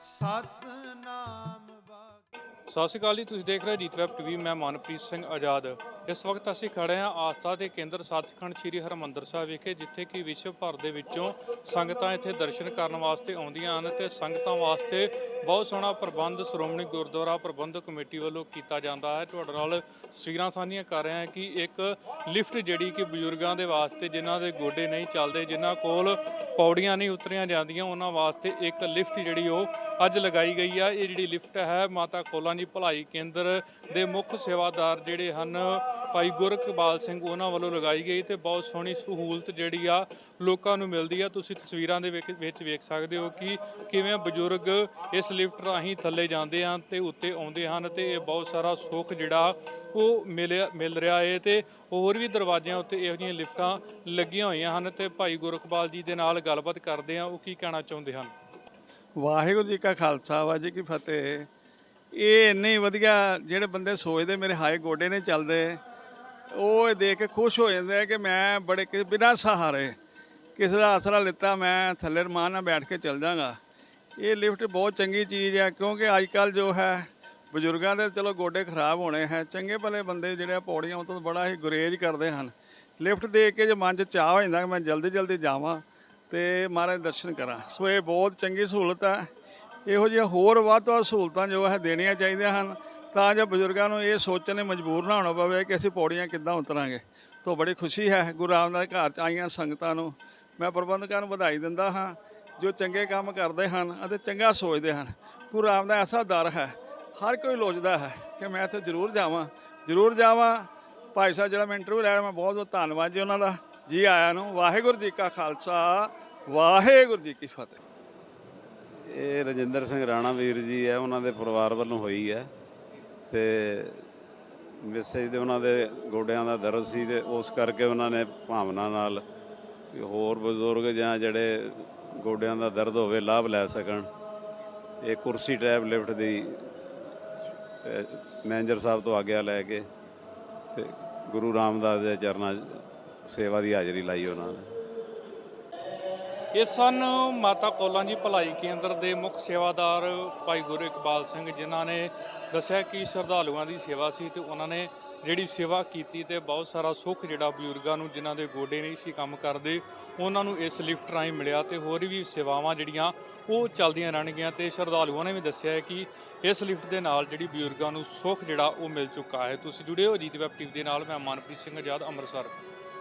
ਸਤਨਾਮ ਸਤਿ ਸ਼੍ਰੀ ਅਕਾਲ ਜੀ, ਤੁਸੀਂ ਦੇਖ ਰਹੇ ਹੋ ਜੀਤ ਵੈਬ ਟੀਵੀ, ਮੈਂ ਮਨਪ੍ਰੀਤ ਸਿੰਘ ਆਜ਼ਾਦ। ਇਸ ਵਕਤ ਅਸੀਂ ਖੜੇ ਹਾਂ ਆਸਥਾ ਦੇ ਕੇਂਦਰ ਸੱਚਖੰਡ ਸ੍ਰੀ ਹਰਮੰਦਰ ਸਾਹਿਬ ਵਿਖੇ, ਜਿੱਥੇ ਕਿ ਵਿਸ਼ਵ ਭਰ ਦੇ ਵਿੱਚੋਂ ਸੰਗਤਾਂ ਇੱਥੇ ਦਰਸ਼ਨ ਕਰਨ ਵਾਸਤੇ ਆਉਂਦੀਆਂ ਹਨ ਤੇ ਸੰਗਤਾਂ ਵਾਸਤੇ ਬਹੁਤ ਸੋਹਣਾ ਪ੍ਰਬੰਧ ਸ਼੍ਰੋਮਣੀ ਗੁਰਦੁਆਰਾ ਪ੍ਰਬੰਧਕ ਕਮੇਟੀ ਵੱਲੋਂ ਕੀਤਾ ਜਾਂਦਾ ਹੈ। ਤੁਹਾਡੇ ਨਾਲ ਤਸਵੀਰਾਂ ਸਾਂਝੀਆਂ ਕਰ ਰਹੇ ਹਾਂ ਕਿ ਇੱਕ ਲਿਫਟ ਜਿਹੜੀ ਕਿ ਬਜ਼ੁਰਗਾਂ ਦੇ ਵਾਸਤੇ, ਜਿਨ੍ਹਾਂ ਦੇ ਗੋਡੇ ਨਹੀਂ ਚੱਲਦੇ, ਜਿਨ੍ਹਾਂ ਕੋਲ ਪੌੜੀਆਂ ਨਹੀਂ ਉਤਰੀਆਂ ਜਾਂਦੀਆਂ, ਉਹਨਾਂ ਵਾਸਤੇ ਇੱਕ ਲਿਫਟ ਜਿਹੜੀ ਉਹ ਅੱਜ ਲਗਾਈ ਗਈ ਆ। ਇਹ ਜਿਹੜੀ ਲਿਫਟ ਹੈ, ਮਾਤਾ ਕੋਲਾਂ ਜੀ ਭਲਾਈ ਕੇਂਦਰ ਦੇ ਮੁੱਖ ਸੇਵਾਦਾਰ ਜਿਹੜੇ ਹਨ ਭਾਈ ਗੁਰਕਬਾਲ ਸਿੰਘ, ਉਹਨਾਂ ਵੱਲੋਂ ਲਗਾਈ ਗਈ ਤੇ ਬਹੁਤ ਸੋਹਣੀ ਸਹੂਲਤ ਜਿਹੜੀ ਆ ਲੋਕਾਂ ਨੂੰ ਮਿਲਦੀ ਆ। ਤੁਸੀਂ ਤਸਵੀਰਾਂ ਦੇ ਵਿੱਚ ਵਿੱਚ ਵੇਖ ਸਕਦੇ ਹੋ ਕਿ ਕਿਵੇਂ ਬਜ਼ੁਰਗ ਇਸ ਲਿਫਟ ਰਾਹੀਂ ਥੱਲੇ ਜਾਂਦੇ ਹਨ ਤੇ ਉੱਤੇ ਆਉਂਦੇ ਹਨ ਤੇ ਇਹ ਬਹੁਤ ਸਾਰਾ ਸੁੱਖ ਜਿਹੜਾ ਉਹ ਮਿਲਿਆ ਮਿਲ ਰਿਹਾ ਹੈ ਤੇ ਹੋਰ ਵੀ ਦਰਵਾਜ਼ਿਆਂ ਉੱਤੇ ਇਹੋ ਜਿਹੀਆਂ ਲਿਫਟਾਂ ਲੱਗੀਆਂ ਹੋਈਆਂ ਹਨ ਤੇ ਭਾਈ ਗੁਰਕਬਾਲ ਜੀ ਦੇ ਨਾਲ ਗੱਲਬਾਤ ਕਰਦੇ ਆ। ਉਹ ਕੀ ਕਹਿਣਾ ਚਾਹੁੰਦੇ ਹਨ? ਵਾਹਿਗੁਰੂ ਜੀ ਕਾ ਖਾਲਸਾ, ਵਾਹਿਗੁਰੂ ਜੀ ਕੀ ਫਤਿਹ। ਇਹ ਇੰਨੇ ਵਧੀਆ ਜਿਹੜੇ ਬੰਦੇ ਸੋਚਦੇ ਮੇਰੇ ਹਾਏ ਗੋਡੇ ਨਹੀਂ ਚੱਲਦੇ। ਉਹ ਇਹ ਦੇਖ ਕੇ ਖੁਸ਼ ਹੋ ਜਾਂਦੇ ਆ ਕਿ ਮੈਂ ਬੜੇ ਕਿ ਬਿਨਾਂ ਸਹਾਰੇ ਕਿਸੇ ਦਾ ਆਸਰਾ ਲਿੱਤਾ, ਮੈਂ ਥੱਲੇ ਰਮਾਨ ਨਾਲ ਬੈਠ ਕੇ ਚੱਲ ਜਾਗਾ ਇਹ ਲਿਫਟ ਬਹੁਤ ਚੰਗੀ ਚੀਜ਼ ਹੈ ਕਿਉਂਕਿ ਅੱਜ ਕੱਲ ਜੋ ਹੈ, ਬਜ਼ੁਰਗਾਂ ਦੇ ਚਲੋ ਗੋਡੇ ਖਰਾਬ ਹੋਣੇ ਹੈ, ਚੰਗੇ ਭਲੇ ਬੰਦੇ ਜਿਹੜੇ ਆ ਪੌੜੀਆਂ ਤੋਂ ਬੜਾ ਹੀ ਗੁਰੇਜ਼ ਕਰਦੇ ਹਨ। ਲਿਫਟ ਦੇਖ ਕੇ ਜੇ ਮਨ 'ਚ ਚਾਹ ਹੋ ਜਾਂਦਾ ਕਿ ਮੈਂ ਜਲਦੀ ਜਲਦੀ ਜਾਵਾਂ ਤੇ ਮਹਾਰਾਜ ਦਰਸ਼ਨ ਕਰਾਂ। ਸੋ ਇਹ ਬਹੁਤ ਚੰਗੀ ਸਹੂਲਤ ਹੈ ਇਹੋ ਜਿਹੀਆਂ ਹੋਰ ਵੱਧ ਤੋਂ ਵੱਧ ਸਹੂਲਤਾਂ ਜੋ ਹੈ ਦੇਣੀਆਂ ਚਾਹੀਦੀਆਂ ਹਨ, ਤਾਂ ਜੋ ਬਜ਼ੁਰਗਾਂ ਨੂੰ ਇਹ ਸੋਚਣ ਲਈ ਮਜਬੂਰ ਨਾ ਹੋਣਾ ਪਵੇ ਕਿ ਅਸੀਂ ਪੌੜੀਆਂ ਕਿੱਦਾਂ ਉਤਰਾਂਗੇ। ਤੋਂ ਬੜੀ ਖੁਸ਼ੀ ਹੈ, ਗੁਰੂ ਰਾਮਦਾਸ ਦੇ ਘਰ ਚ ਆਈਆਂ ਸੰਗਤਾਂ ਨੂੰ। ਮੈਂ ਪ੍ਰਬੰਧਕਾਂ ਨੂੰ ਵਧਾਈ ਦਿੰਦਾ ਹਾਂ, ਜੋ ਚੰਗੇ ਕੰਮ ਕਰਦੇ ਹਨ ਅਤੇ ਚੰਗਾ ਸੋਚਦੇ ਹਨ। ਗੁਰੂ ਰਾਮਦਾਸ, ਐਸਾ ਦਰ ਹੈ, ਹਰ ਕੋਈ ਲੋਚਦਾ ਹੈ ਕਿ ਮੈਂ ਇੱਥੇ ਜ਼ਰੂਰ ਜਾਵਾਂ ਜ਼ਰੂਰ ਜਾਵਾਂ। ਭਾਈ ਸਾਹਿਬ, ਜਿਹੜਾ ਮੈਂ ਇੰਟਰਵਿਊ ਲੈਣਾ, ਮੈਂ ਬਹੁਤ ਬਹੁਤ ਧੰਨਵਾਦ ਜੀ ਉਹਨਾਂ ਦਾ। ਜੀ ਆਇਆਂ ਨੂੰ, ਵਾਹਿਗੁਰੂ ਜੀ ਕਾ ਖਾਲਸਾ, ਵਾਹਿਗੁਰੂ ਜੀ ਕੀ ਫਤਿਹ। ਇਹ ਰਜਿੰਦਰ ਸਿੰਘ ਰਾਣਾ ਵੀਰ ਜੀ ਹੈ, ਉਹਨਾਂ ਦੇ ਪਰਿਵਾਰ ਵੱਲੋਂ ਹੋਈ ਹੈ ਤੇ ਮੈਸੇਜ ਦੇ ਉਹਨਾਂ ਦੇ ਗੋਡਿਆਂ ਦਾ ਦਰਦ ਸੀ ਤੇ ਉਸ ਕਰਕੇ ਉਹਨਾਂ ਨੇ ਭਾਵਨਾ ਨਾਲ ਹੋਰ ਬਜ਼ੁਰਗ ਜਾਂ ਜਿਹੜੇ ਗੋਡਿਆਂ ਦਾ ਦਰਦ ਹੋਵੇ ਲਾਭ ਲੈ ਸਕਣ। ਇਹ ਕੁਰਸੀ ਟੈਬ ਲਿਫਟ ਦੀ ਮੈਨੇਜਰ ਸਾਹਿਬ ਤੋਂ ਆਗਿਆ ਲੈ ਕੇ ਤੇ ਗੁਰੂ ਰਾਮਦਾਸ ਦੇ ਚਰਨਾਂ 'ਚ ਸੇਵਾ ਦੀ ਹਾਜ਼ਰੀ ਲਾਈ ਉਹਨਾਂ ਨੇ। ਇਹ ਸਨ ਮਾਤਾ ਕੋਲਾਂ ਜੀ ਭਲਾਈ ਕੇਂਦਰ ਦੇ ਮੁੱਖ ਸੇਵਾਦਾਰ ਭਾਈ ਗੁਰੂ ਇਕਬਾਲ ਸਿੰਘ, ਜਿਨ੍ਹਾਂ ਨੇ ਦੱਸਿਆ ਕਿ ਸ਼ਰਧਾਲੂਆਂ ਦੀ ਸੇਵਾ ਸੀ ਤੇ ਉਹਨਾਂ ਨੇ ਜਿਹੜੀ ਸੇਵਾ ਕੀਤੀ ਤੇ ਬਹੁਤ ਸਾਰਾ ਸੁੱਖ ਜਿਹੜਾ ਬਜ਼ੁਰਗਾਂ ਨੂੰ, ਜਿਨ੍ਹਾਂ ਦੇ ਗੋਡੇ ਨਹੀਂ ਸੀ ਕੰਮ ਕਰਦੇ, ਉਹਨਾਂ ਨੂੰ ਇਸ ਲਿਫਟ ਰਾਹੀਂ ਮਿਲਿਆ ਤੇ ਹੋਰ ਵੀ ਸੇਵਾਵਾਂ ਜਿਹੜੀਆਂ ਉਹ ਚੱਲਦੀਆਂ ਰਹਿਣਗੀਆਂ ਤੇ ਸ਼ਰਧਾਲੂਆਂ ਨੇ ਵੀ ਦੱਸਿਆ ਹੈ ਕਿ ਇਸ ਲਿਫਟ ਦੇ ਨਾਲ ਜਿਹੜੀ ਬਜ਼ੁਰਗਾਂ ਨੂੰ ਸੁੱਖ ਜਿਹੜਾ ਉਹ ਮਿਲ ਚੁੱਕਾ ਹੈ। ਤੁਸੀਂ ਜੁੜੇ ਹੋ ਜੀਤ ਵੈਬ ਟੀਵੀ ਦੇ ਨਾਲ, ਮੈਂ ਮਨਪ੍ਰੀਤ ਸਿੰਘ ਆਜ਼ਾਦ, ਅੰਮ੍ਰਿਤਸਰ।